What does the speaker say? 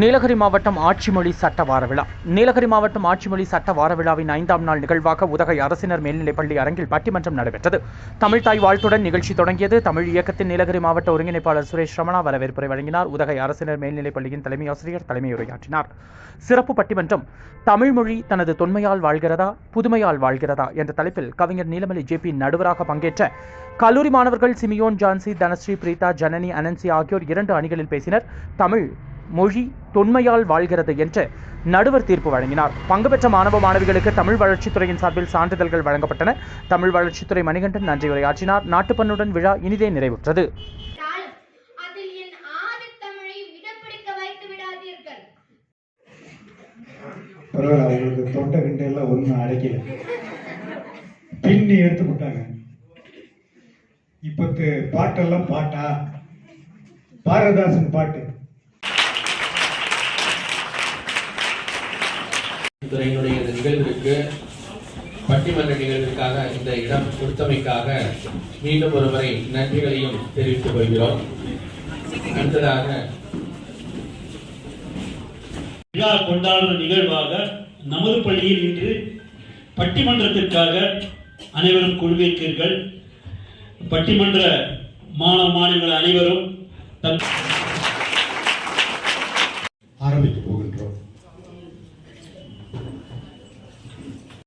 நீலகிரி மாவட்டம் ஆட்சிமொழி சட்ட வார விழா. நீலகிரி மாவட்டம் ஆட்சிமொழி சட்ட வார விழாவின் ஐந்தாம் நாள் நிகழ்வாக உதகை அரசினர் மேல்நிலைப்பள்ளி அரங்கில் பட்டிமன்றம் நடைபெற்றது. தமிழ் தாய் வாழ்த்துடன் நிகழ்ச்சி தொடங்கியது. தமிழ் இயக்கத்தின் நீலகிரி மாவட்ட ஒருங்கிணைப்பாளர் சுரேஷ் ரமணா வரவேற்புரை வழங்கினார். உதகை அரசினர் மேல்நிலைப்பள்ளியின் தலைமை ஆசிரியர் தலைமையுரையாற்றினார். சிறப்பு பட்டிமன்றம் தமிழ்மொழி தனது தொன்மையால் வாழ்கிறதா புதுமையால் வாழ்கிறதா? என்ற தலைப்பில் கவிஞர் நீலமலி ஜேபி நடுவராக பங்கேற்ற கல்லூரி மாணவர்கள் சிமியோன் ஜான்சி தனஸ்ரீ பிரீதா ஜனனி அனன்சி ஆகியோர் இரண்டு அணிகளில் பேசினர். தமிழ் மொழி தொன்மையால் வாழ்கிறது என்று நடுவர் தீர்ப்பு வழங்கினார். பங்கு பெற்ற மாணவ மாணவிகளுக்கு தமிழ் வளர்ச்சித்துறையின் சார்பில் சான்றிதழ்கள் வழங்கப்பட்டன. தமிழ் வளர்ச்சித்துறை மணிகண்டன் நன்றி உரையாற்றினார் நாட்டுப்பண்ணுடன் விழா இனிதே நிறைவுற்றது. பரவாயில்ல அவங்களுக்கு தொண்டை ஒன்றும் அடைக்கல. பின்னி எடுத்து விட்டாங்க. இப்பத்து பாட்டெல்லாம் பாட்டா? பாரதாசன் பாட்டு. துறையினுடைய இந்த நிகழ்விற்கு பட்டிமன்ற நிகழ்விற்காக இந்த இடம் கொடுத்தமைக்காக மீண்டும் ஒருமுறை நன்றிகளையும் தெரிவித்துக் கொள்கிறோம். அடுத்ததாக விழா கொண்டாடும் நிகழ்வாக நமது பள்ளியில் இன்று பட்டிமன்றத்திற்காக அனைவரும் குழுவிருக்கீர்கள் பட்டிமன்ற மாணவ மாணவிகள் அனைவரும் தன்